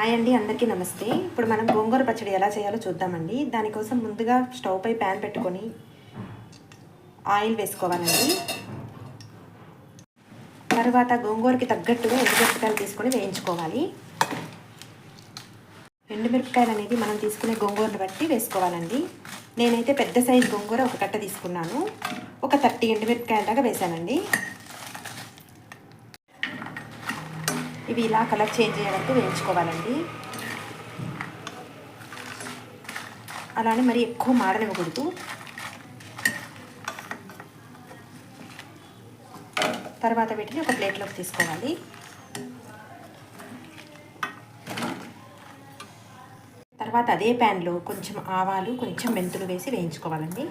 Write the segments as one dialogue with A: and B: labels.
A: Hi అండి అందరికీ నమస్తే. ఇప్పుడు మనం గోంగూర పచ్చడి ఎలా చేయాలో చూద్దామండి. దానికోసం ముందుగా స్టవ్ పై ప్యాన్ పెట్టుకొని ఆయిల్ వేసుకోవాలండి. తర్వాత గోంగూరకి తగ్గట్టుగా ఎండుమిరపకాయలు తీసుకొని వేయించుకోవాలి. ఎండుమిరపకాయలు అనేది మనం తీసుకునే గోంగూరను బట్టి వేసుకోవాలండి. నేనైతే పెద్ద సైజు గోంగూర ఒక కట్ట తీసుకున్నాను. ఒక థర్టీ ఎండుమిరపకాయల దాకా వేసానండి ఇవి ఇలా కలర్ చేంజ్ చేయడానికి వేయించుకోవాలండి. అలానే మరి ఎక్కువ మాడనివ్వకూడదు. తర్వాత వీటిని ఒక ప్లేట్లోకి తీసుకోవాలి. తర్వాత అదే ప్యాన్లో కొంచెం ఆవాలు కొంచెం మెంతులు వేసి వేయించుకోవాలండి.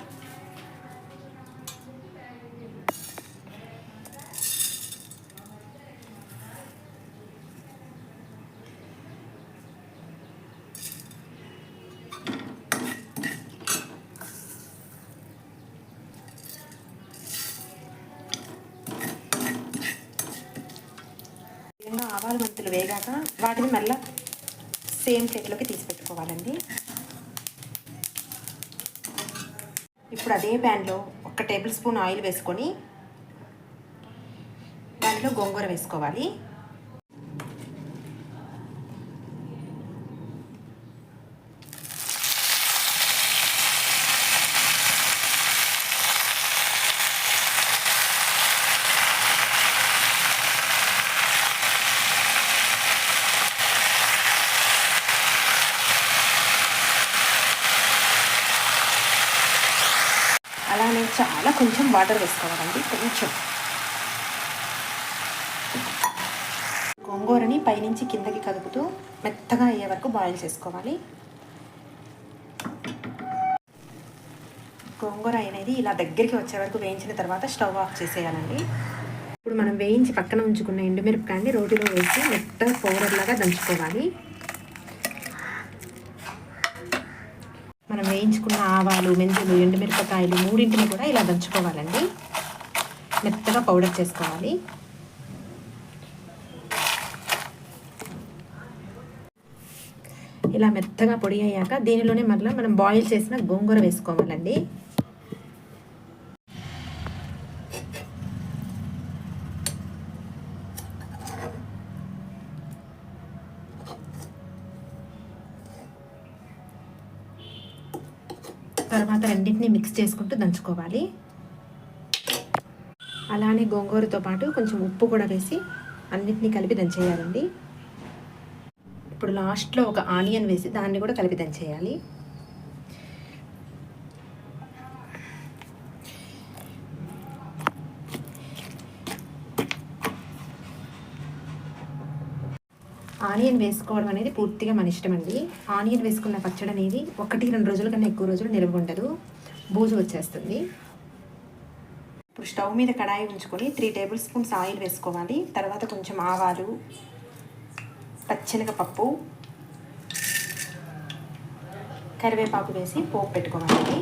A: ఆవాలు మెంతులు వేగాక వాటిని మళ్ళీ సేమ్ ప్లేట్లోకి తీసి పెట్టుకోవాలండి ఇప్పుడు అదే ప్యాన్లో ఒక టేబుల్ స్పూన్ ఆయిల్ వేసుకొని దాంట్లో గోంగూర వేసుకోవాలి అలానే చాలా కొంచెం వాటర్ వేసుకోవాలండి. కొంచెం. గోంగూరని పైనుంచి కిందకి కదుపుతూ మెత్తగా అయ్యే వరకు బాయిల్ చేసుకోవాలి. గోంగూర అనేది ఇలా దగ్గరికి వచ్చే వరకు వేయించిన తర్వాత స్టవ్ ఆఫ్ చేసేయాలండి. ఇప్పుడు మనం వేయించి పక్కన ఉంచుకున్న ఎండుమిరపకాయని రోటిలో వేసి మెత్తగా పౌడర్లాగా దంచుకోవాలి. మనం వేయించుకున్న ఆవాలు మెంతులు ఎండుమిరపకాయలు మూడింటిని కూడా ఇలా దంచుకోవాలండి. మెత్తగా పౌడర్ చేసుకోవాలి. ఇలా మెత్తగా పొడి అయ్యాక దీనిలోనే మళ్ళీ మనం బాయిల్ చేసిన గోంగూర వేసుకోవాలండి. తర్వాత రెండింటిని మిక్స్ చేసుకుంటూ దంచుకోవాలి. అలానే గోంగూరతో పాటు కొంచెం ఉప్పు కూడా వేసి అన్నిటినీ కలిపి దంచేయాలండి. ఇప్పుడు లాస్ట్లో ఒక ఆనియన్ వేసి దాన్ని కూడా కలిపి దంచేయాలి. ఆనియన్ వేసుకోవడం అనేది పూర్తిగా మన ఇష్టం అండి ఆనియన్ వేసుకున్న పచ్చడి అనేది ఒకటి రెండు రోజుల కన్నా ఎక్కువ రోజులు నిల్వ ఉండదు. బూజు వచ్చేస్తుంది. ఇప్పుడు స్టవ్ మీద కడాయి ఉంచుకొని త్రీ టేబుల్ స్పూన్స్ ఆయిల్ వేసుకోవాలి. తర్వాత కొంచెం ఆవాలు పచ్చెనగపప్పు కరివేపాకు వేసి పోపు పెట్టుకోవాలి.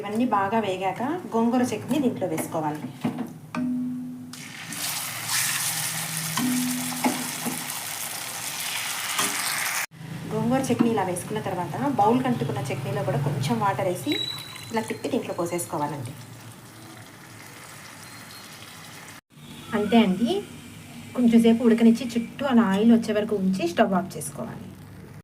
A: ఇవన్నీ బాగా వేగాక గోంగూర చట్నీ దీంట్లో వేసుకోవాలి. చట్నీ ఇలా వేసుకున్న తర్వాత బౌల్ కంటుకున్న చట్నీలో కూడా కొంచెం వాటర్ వేసి ఇలా తిప్పి దీంట్లో పోసేసుకోవాలండి. అంతే అండి. కొంచెంసేపు ఉడకనిచ్చి చుట్టూ అలా ఆయిల్ వచ్చే వరకు ఉంచి స్టవ్ ఆఫ్ చేసుకోవాలి.